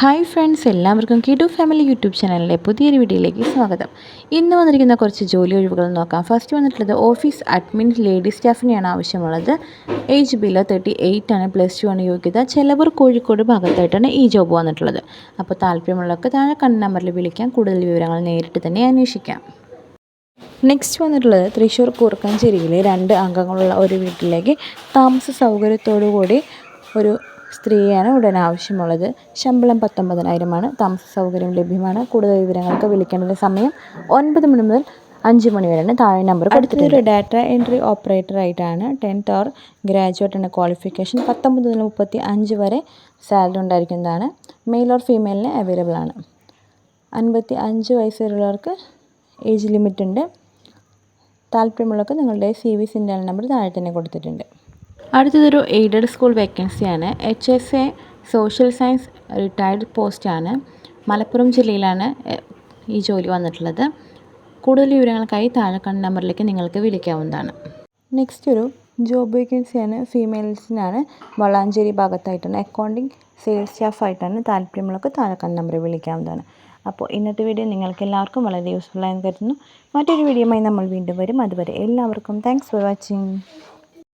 Hi friends എല്ലാവർക്കും കിഡു family YouTube ചാനലിലെ പുതിയൊരു വീഡിയോയിലേക്ക് സ്വാഗതം. ഇന്ന് വന്നിരിക്കുന്ന കുറച്ച് ജോലി ഒഴിവുകൾ നോക്കാം. ഫസ്റ്റ് വന്നിട്ടുള്ളത് ഓഫീസ് അഡ്മിൻ ലേഡി സ്റ്റാഫിനെയാണ് ആവശ്യമുള്ളത്. ഏജ് ബിലോ തേർട്ടി എയ്റ്റ് ആണ് പ്ലസ് ടു ആണ് യോഗ്യത. ചെലവർ കോഴിക്കോട് ഭാഗത്തായിട്ടാണ് ഈ ജോബ് വന്നിട്ടുള്ളത്. അപ്പോൾ താല്പര്യമുള്ളവർക്ക് താഴെ കണ്ട നമ്പറിൽ വിളിക്കാം. കൂടുതൽ വിവരങ്ങൾ നേരിട്ട് തന്നെ അന്വേഷിക്കാം. നെക്സ്റ്റ് വന്നിട്ടുള്ളത് തൃശ്ശൂർ കൂർക്കഞ്ചേരിയിലെ രണ്ട് അംഗങ്ങളുള്ള ഒരു വീട്ടിലേക്ക് താമസ സൗകര്യത്തോടു കൂടി ഒരു സ്ത്രീയാണ് ഉടൻ ആവശ്യമുള്ളത്. ശമ്പളം പത്തൊമ്പതിനായിരമാണ്. താമസ സൗകര്യം ലഭ്യമാണ്. കൂടുതൽ വിവരങ്ങൾക്ക് വിളിക്കേണ്ട സമയം ഒൻപത് മണി മുതൽ അഞ്ച് മണി വരെയാണ്. താഴെ നമ്പർ കൊടുത്തിട്ടുണ്ട്. ഒരു ഡാറ്റ എൻട്രി ഓപ്പറേറ്റർ ആയിട്ടാണ് ടെൻത്ത് ഓർ ഗ്രാജുവേറ്റ് ആണ് ക്വാളിഫിക്കേഷൻ പത്തൊമ്പത് മുതൽ മുപ്പത്തി അഞ്ച് വരെ സാലറി ഉണ്ടായിരിക്കുന്നതാണ്. മെയിൽ ഓർ ഫീമെയിലിന് അവൈലബിൾ ആണ്. അൻപത്തി അഞ്ച് വയസ്സ് ഏജ് ലിമിറ്റ് ഉണ്ട് താല്പര്യമുള്ളവർക്ക് നിങ്ങളുടെ സി വി സിന്റെ നമ്പർ താഴെ തന്നെ കൊടുത്തിട്ടുണ്ട്. അടുത്തതൊരു എയ്ഡഡ് സ്കൂൾ വേക്കൻസിയാണ്. H S A social science retired പോസ്റ്റാണ്. മലപ്പുറം ജില്ലയിലാണ് ഈ ജോലി വന്നിട്ടുള്ളത്. കൂടുതൽ വിവരങ്ങൾക്കായി താഴെ നമ്പറിലേക്ക് നിങ്ങൾക്ക് വിളിക്കാവുന്നതാണ്. നെക്സ്റ്റ് ഒരു ജോബ് വേക്കൻസിയാണ് ഫീമെയിൽസിനാണ്. വളാഞ്ചേരി ഭാഗത്തായിട്ടാണ് അക്കൗണ്ടിങ് സെയിൽസ് സ്റ്റാഫായിട്ടാണ് താല്പര്യമുള്ളവർക്ക് താഴെ കണ്ട നമ്പറിൽ വിളിക്കാവുന്നതാണ്. അപ്പോൾ ഇന്നത്തെ വീഡിയോ നിങ്ങൾക്ക് എല്ലാവർക്കും വളരെ യൂസ്ഫുൾ ആയെന്ന് കരുതുന്നു. മറ്റൊരു വീഡിയോയുമായി നമ്മൾ വീണ്ടും വരും. അതുവരെ എല്ലാവർക്കും താങ്ക്സ് ഫോർ വാച്ചിങ്